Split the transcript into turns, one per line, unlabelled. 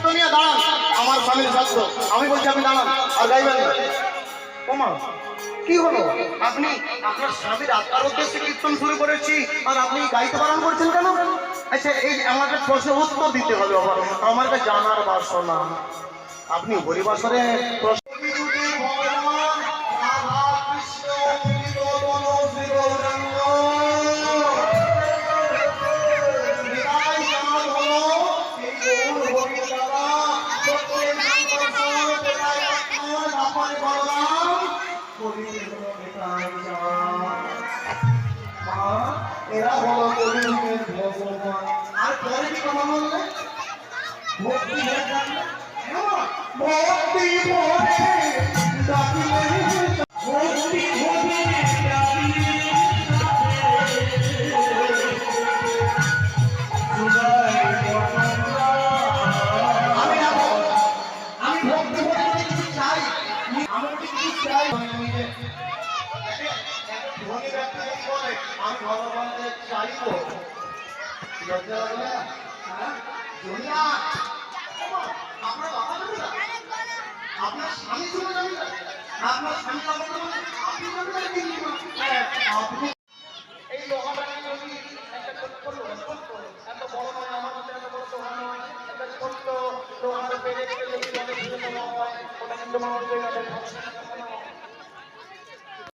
আপনি দাঁড়ান কীর্তন শুরু করেছি আর আপনি গাইতে বারণ করছেন কেন আচ্ছা এই আমাকে প্রশ্ন দিতে হবে আমার আমার জানার বাসনা। আপনি হরিবাসরে প্রশ্ন এরা হলো কলিযুগের ভগবান আর ভক্তি? হ্যাঁ, ভক্তি আপনার স্বামী? আপনার স্বামী মন্ত্রী